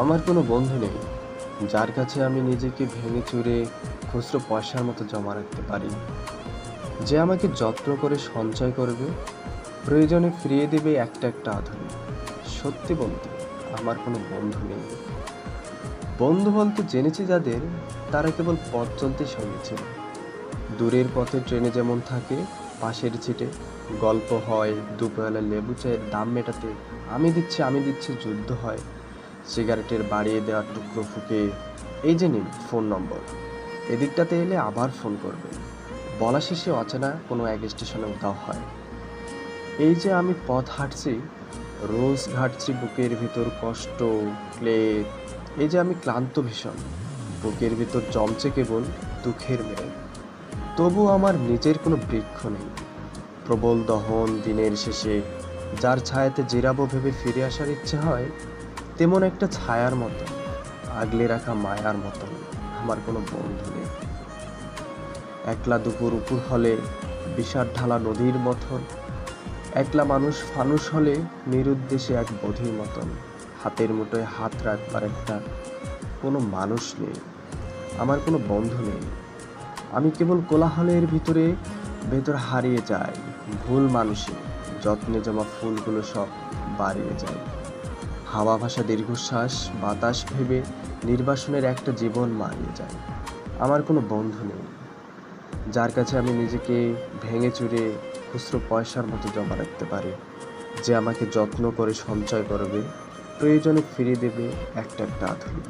আমার কোনো বন্ধু নেই, যার কাছে আমি নিজেকে ভেঙে চুরে খুচরো পয়সার মতো জমা রাখতে পারি। যে আমাকে যত্ন করে সঞ্চয় করবে, প্রয়োজনে ফিরিয়ে দেবে একটা একটা আধুনি সত্যি বলতে, আমার কোনো বন্ধু নেই। বন্ধু বলতে জেনেছি যাদের, তারা কেবল পথ চলতে সঙ্গে ছিল দূরের পথে ট্রেনে যেমন থাকে, পাশের ছিটে গল্প হয়, দুপুরবেলা লেবু চায়ের দাম মেটাতে, আমি দিচ্ছি আমি দিচ্ছি, যুদ্ধ হয়। সিগারেটের বাড়িয়ে দেওয়ার টুকরো ফুকে এই যে নিন ফোন নম্বর। এদিকটাতে এলে আবার ফোন করবে। বলা শেষে অচেনা কোনো এক স্টেশনে উধাও হয়। এই যে আমি পথ হাঁটছি, রোজ ঘাটছি বুকের ভিতর কষ্ট, ক্লেদ। এই যে আমি ক্লান্ত ভীষণ, বুকের ভিতর জমছে কেবল দুঃখের মেয়ে তবু আমার নিজের কোনো বৃক্ষ নেই। প্রবল দহন দিনের শেষে, যার ছায়াতে জিরাবো ভেবে ফিরে আসার ইচ্ছে হয় তেমন একটা ছায়ার মতো, আগলে রাখা মায়ার মতো আমার কোনো বন্ধু নেই। একলা দুপুর উপুর হলে বিষাদ ঢালা নদীর মতন একলা মানুষ ফানুষ হলে নিরুদ্দেশে এক বধির মতন, হাতের মুঠোয় হাত রাখবার একটা কোনো মানুষ নেই, আমার কোনো বন্ধু নেই। আমি কেবল কোলাহলের ভিতরে ভেতর হারিয়ে যাই, ভুল মানুষে যত্নে জমা ফুলগুলো সব বাড়িয়ে যায় হাওয়া ভাষা দীর্ঘশ্বাস, বাতাস ভেবে নির্বাসনের একটা জীবন মানিয়ে যায়। আমার কোনো বন্ধু নেই। যার কাছে আমি নিজেকে ভেঙে চুরে খুচরো পয়সার মতো জমা রাখতে পারি, যে আমাকে যত্ন করে সঞ্চয় করবে, প্রয়োজনে ফিরে দেবে একটা একটা আধুনিক